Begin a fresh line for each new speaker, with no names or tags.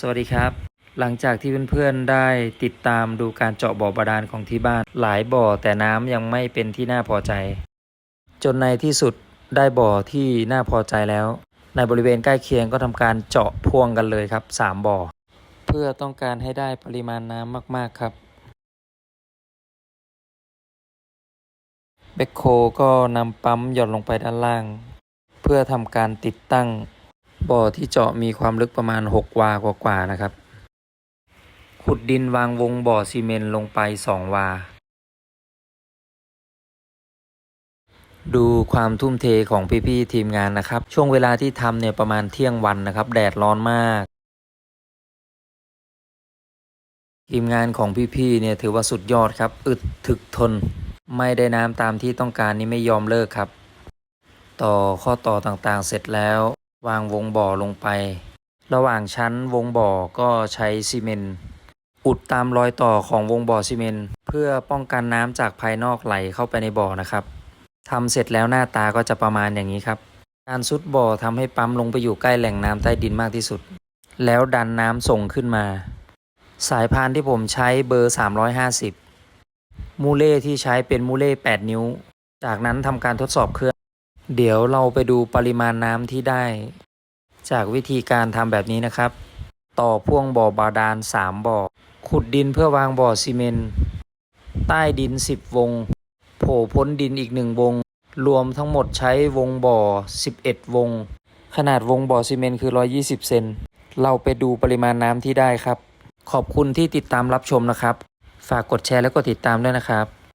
สวัสดีครับ หลังจากที่เพื่อนๆได้ติดตามดูการเจาะบ่อบาดาลของที่บ้าน หลายบ่อแต่น้ำยังไม่เป็นที่น่าพอใจ จนในที่สุดได้บ่อที่น่าพอใจแล้ว ในบริเวณใกล้เคียงก็ทำการเจาะพ่วงกันเลยครับสามบ่อ เพื่อต้องการให้ได้ปริมาณน้ำมากๆครับเบคโคก็นำปั๊มหย่อนลงไปด้านล่าง เพื่อทำการติดตั้ง บ่อที่เจาะมีความลึกประมาณ 6 วากว่าๆนะครับ ขุดดินวางวงบ่อซีเมนต์ลงไป 2 วา ดูความทุ่มเทของพี่ๆทีมงานนะครับ ช่วงเวลาที่ทำเนี่ยประมาณเที่ยงวันนะครับ แดดร้อนมาก ทีมงานของพี่ๆเนี่ยถือว่าสุดยอดครับ อึดถึกทน ไม่ได้น้ำตามที่ต้องการนี่ไม่ยอมเลิกครับ ต่อข้อต่อต่างๆเสร็จแล้ว วางวงบ่อลงไป ระหว่างชั้นวงบ่อก็ใช้ซีเมนต์อุดตามรอยต่อของวงบ่อซีเมนต์เพื่อป้องกันน้ำจากภายนอกไหลเข้าไปในบ่อนะครับทำเสร็จแล้วหน้าตาก็จะประมาณอย่างนี้ครับ การซุดบ่อทำให้ปั๊มลงไปอยู่ใกล้แหล่งน้ำใต้ดินมากที่สุด แล้วดันน้ำส่งขึ้นมา สายพานที่ผมใช้เบอร์ 350 มูเล่ที่ใช้เป็นมูเล่8นิ้ว จากนั้นทำการทดสอบเครื่อง เดี๋ยวเราไปดูปริมาณน้ำที่ได้ จากวิธีการทำแบบนี้นะครับ ต่อพ่วงบ่อบาดาล 3 บ่อ ขุดดินเพื่อวางบ่อซีเมนต์ใต้ดิน 10 วง โผล่พ้นดินอีก 1 วง รวมทั้งหมดใช้วงบ่อ 11 วง ขนาดวงบ่อซีเมนต์คือ 120 เซน เราไปดูปริมาณน้ำที่ได้ครับ ขอบคุณที่ติดตามรับชมนะครับ ฝากกดแชร์และกดติดตามด้วยนะครับ